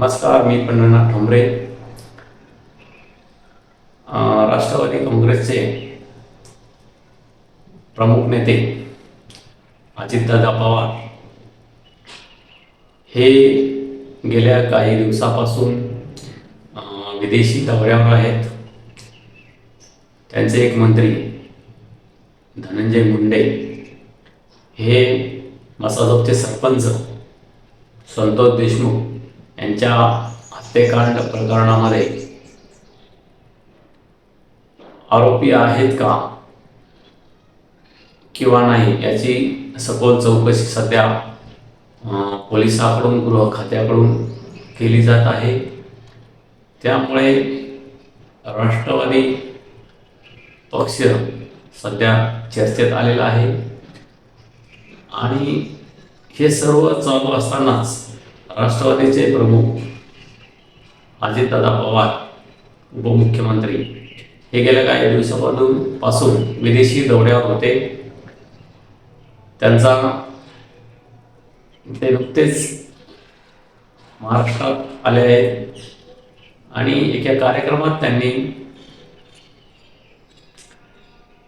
नमस्कार मी पंढरनाथ ठोंबरे राष्ट्रवादी काँग्रेसचे प्रमुख नेते अजितदादा पवार. हे गेल्या काही दिवसापासून विदेशी दौऱ्यावर आहेत. त्यांचे एक मंत्री धनंजय मुंडे. हे मसाजोबचे सरपंच संतोष देशमुख. यांच्या हत्येकांड प्रकरणामध्ये आरोपी आहेत का? किंवा नाही? याची सखोल चौकशी सध्या पोलिसाकडून गृह खात्याकडून केली जात आहे. त्यामुळे राष्ट्रवादी पक्ष सध्या चर्चेत आलेला आहे. आणि हे सर्व चालू असतानाच राष्ट्रवादीचे प्रमुख अजितदादा पवार उपमुख्यमंत्री. हे गेल्या काही दिवसापासून पासून विदेशी दौऱ्यावर होते. त्यांचा ते नुकतेच महाराष्ट्रात आले आहेत. आणि एका कार्यक्रमात त्यांनी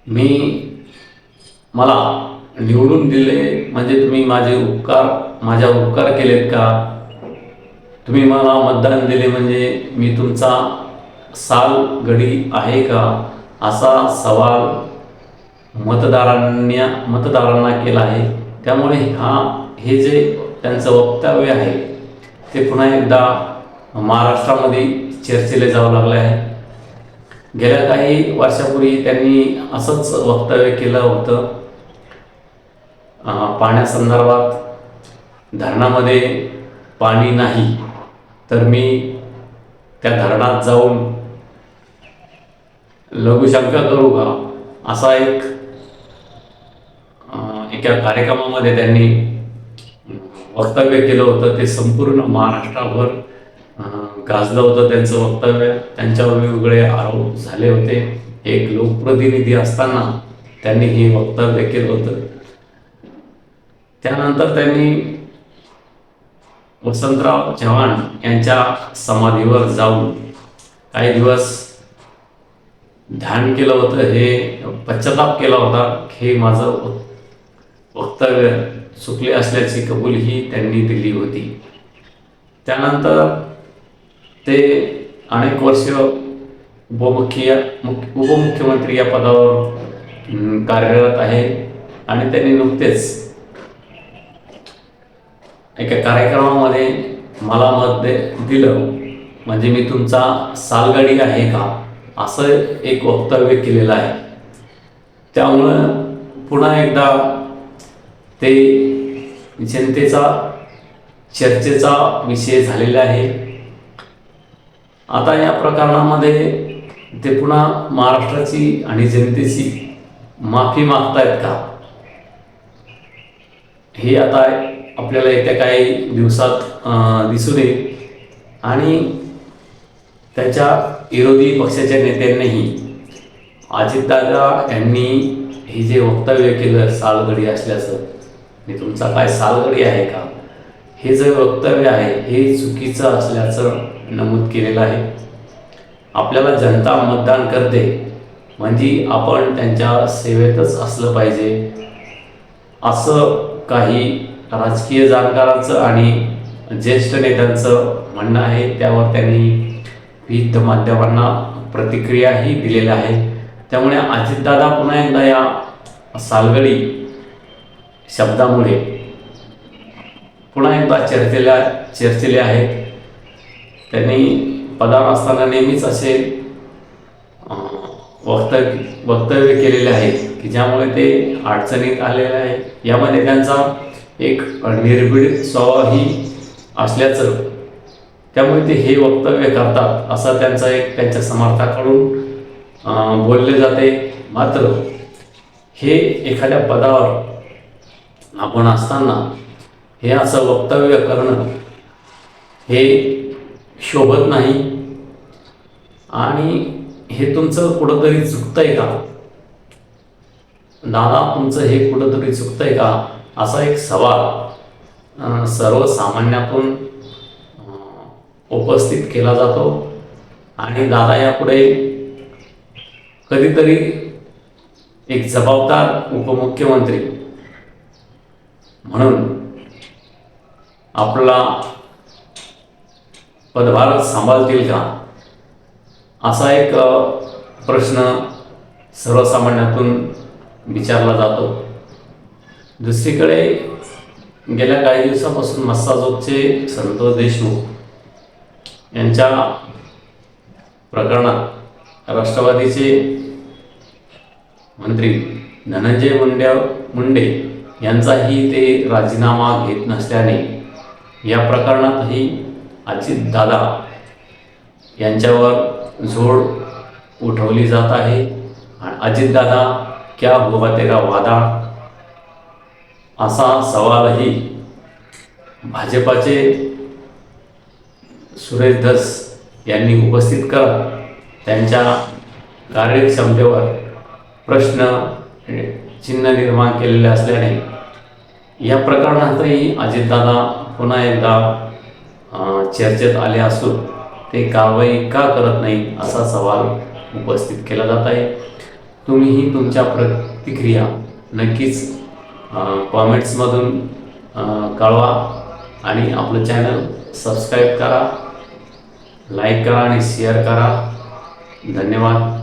मी मला निवडून दिले. म्हणजे तुम्ही माझे उपकार माझ्या उपकार केलेत का? तुम्ही मला मतदान दिले म्हणजे मी तुमचा साल गडी आहे का? असा सवाल मतदारांना मतदारांना केला आहे. त्यामुळे हा हे जे त्यांचं वक्तव्य आहे ते पुन्हा एकदा महाराष्ट्रामध्ये चर्चेला जावं लागलं आहे. गेल्या काही वर्षापूर्वी त्यांनी असंच वक्तव्य केलं होतं. पाण्यासंदर्भात धरणामध्ये पाणी नाही. तर मी त्या धरणात जाऊन लघुशंका करू का? असा एक एका कार्यक्रमामध्ये त्यांनी वक्तव्य केलं होतं. ते संपूर्ण महाराष्ट्रावर गाजलं होतं त्यांचं वक्तव्य. त्यांच्यावर वेगवेगळे आरोप झाले होते. एक लोकप्रतिनिधी असताना त्यांनी हे वक्तव्य केलं होतं. त्यानंतर त्यांनी वसंतराव चव्हाण यांच्या समाधीवर जाऊन काही दिवस ध्यान केलं होतं हे पश्चाताप केला होता हे माझं वक्तव्य चुकले असल्याची कबुलीही त्यांनी दिली होती. त्यानंतर ते अनेक वर्ष उपमुख्य उपमुख्यमंत्री या पदावर कार्यरत आहे आणि त्यांनी नुकतेच एका कार्यक्रमामध्ये मला मत दे दिलं. म्हणजे मी तुमचा सालगाडी आहे का? असं एक वक्तव्य केलेलं आहे. त्यामुळं पुन्हा एकदा ते जनतेचा चर्चेचा विषय झालेला आहे. आता या प्रकरणामध्ये ते पुन्हा महाराष्ट्राची आणि जनतेची माफी मागतायत का? हे आता आपल्याला येत्या काही दिवसात दिसून येईल आणि त्याच्या विरोधी पक्षाच्या नेत्यांनीही अजितदादा यांनी हे जे वक्तव्य केलं सालगडी असल्याचं मी तुमचा काय सालगडी आहे का? हे जे वक्तव्य आहे हे चुकीचं असल्याचं नमूद केलेलं आहे. आपल्याला जनता मतदान करते म्हणजे आपण त्यांच्या सेवेतच असलं पाहिजे. असं काही राजकीय जाणकारांचं आणि ज्येष्ठ नेत्यांचं म्हणणं आहे त्यावर त्यांनी विविध माध्यमांना प्रतिक्रियाही दिलेल्या आहेत. त्यामुळे अजितदादा पुन्हा एकदा या सालगडी शब्दामुळे पुन्हा एकदा चर्चेला चर्चेले आहेत. त्यांनी पदावर असताना नेहमीच असे वक्तव्य वक्तव्य केलेले आहेत की ज्यामुळे ते अडचणीत आलेले आहे यामध्ये त्यांचा एक निर्भीड स्वभावही असल्याचं. त्यामुळे ते हे वक्तव्य करतात असा त्यांचा एक त्यांच्या समर्थाकडून बोलले जाते. मात्र हे एखाद्या पदावर आपण असताना हे असं वक्तव्य करणं हे शोभत नाही. आणि हे तुमचं कुठंतरी चुकतंय का? दादा तुमचं हे कुठंतरी चुकतंय का? असा एक सवाल सर्वसामान्यातून उपस्थित केला जातो. आणि दादा यापुढे कधीतरी एक जबाबदार उपमुख्यमंत्री म्हणून आपला पदभार सांभाळतील का? असा एक प्रश्न सर्वसामान्यातून विचारला जातो. दुसरीकडे गेल्या काही दिवसापासून मस्साजोगचे संतोष देशमुख यांच्या प्रकरणात राष्ट्रवादीचे मंत्री धनंजय मुंडे मुंडे यांचाही ते राजीनामा घेत नसल्याने या प्रकरणातही अजितदादा यांच्यावर झोड उठवली जात आहे. आणि अजितदादा क्या हुआ तेरा वादा? असा सवालही भाजपाचे सुरेश धस यांनी उपस्थित करत त्यांच्या कार्यक्षमतेवर प्रश्न चिन्ह निर्माण केलेले असल्याने या प्रकरणातही अजितदादा पुन्हा एकदा चर्चेत आले असून ते कारवाई का करत नाही असा सवाल उपस्थित केला जात आहे. तुम्हीही तुमच्या प्रतिक्रिया नक्कीच कॉमेंट्समधून कळवा आणि आपलं चॅनल सबस्क्राईब करा लाईक करा आणि शेअर करा. धन्यवाद.